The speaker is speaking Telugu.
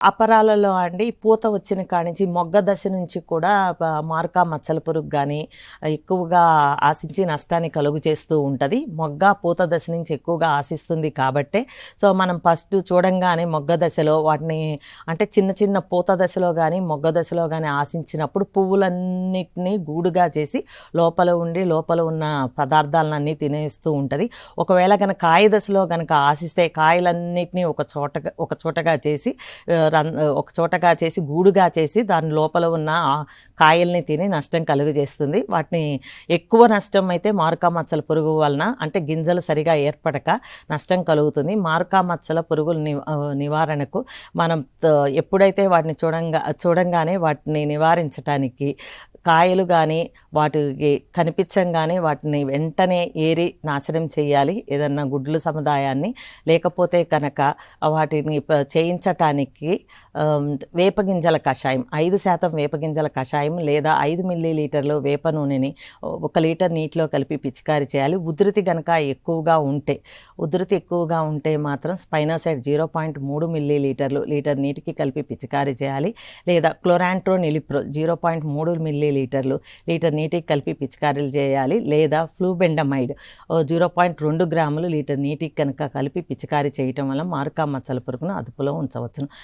అపరాలలో అండి పూత వచ్చిన కాడి నుంచి మొగ్గ దశ నుంచి కూడా మార్కా మచ్చల పురుగు కానీ ఎక్కువగా ఆశించి నష్టాన్ని కలుగు చేస్తూ ఉంటుంది. మొగ్గ పూత దశ నుంచి ఎక్కువగా ఆశిస్తుంది కాబట్టే సో మనం ఫస్ట్ చూడంగానే మొగ్గ దశలో వాటిని అంటే చిన్న చిన్న పూత దశలో కానీ మొగ్గ దశలో కానీ ఆశించినప్పుడు పువ్వులన్నిటినీ గూడుగా చేసి లోపల ఉండి లోపల ఉన్న పదార్థాలన్నీ తినేస్తూ ఉంటుంది. ఒకవేళ కనుక కాయ దశలో కనుక ఆశిస్తే కాయలన్నిటినీ ఒక చోట ఒక చోటగా చేసి ఒక చోటగా చేసి గూడుగా చేసి దాని లోపల ఉన్న కాయల్ని తిని నష్టం కలుగజేస్తుంది. వాటిని ఎక్కువ నష్టం అయితే మారుకా మచ్చల పురుగు వలన అంటే గింజలు సరిగా ఏర్పడక నష్టం కలుగుతుంది. మారుకా మచ్చల పురుగుల ని నివారణకు మనం ఎప్పుడైతే వాటిని చూడంగా చూడంగానే వాటిని నివారించడానికి కాయలు కానీ వాటికి కనిపించంగానే వాటిని వెంటనే ఏరి నాశనం చేయాలి. ఏదన్నా గుడ్లు సముదాయాన్ని లేకపోతే కనుక వాటిని ప- చేయించటానికి వేపగింజల కషాయం. ఐదు శాతం వేపగింజల కషాయం లేదా ఐదు మిల్లీ లీటర్లు వేప నూనెని ఒక లీటర్ నీటిలో కలిపి పిచికారి చేయాలి. ఉధృతి కనుక ఎక్కువగా ఉంటే ఉధృతి ఎక్కువగా ఉంటే మాత్రం స్పైనోసైడ్ జీరో పాయింట్ మూడు మిల్లీ లీటర్లు లీటర్ నీటికి కలిపి పిచికారీ చేయాలి. లేదా క్లోరాంట్రో నిలిప్రో జీరో పాయింట్ మూడు మిల్లీ లీటర్లు లీటర్ నీటికి కలిపి పిచికారీలు చేయాలి. లేదా ఫ్లూబెండమైడ్ జీరో పాయింట్ రెండు గ్రాములు లీటర్ నీటికి కనుక కలిపి పిచికారి చేయటం వల్ల మారుకా మచ్చల పురుగును అదుపులో ఉంచవచ్చును.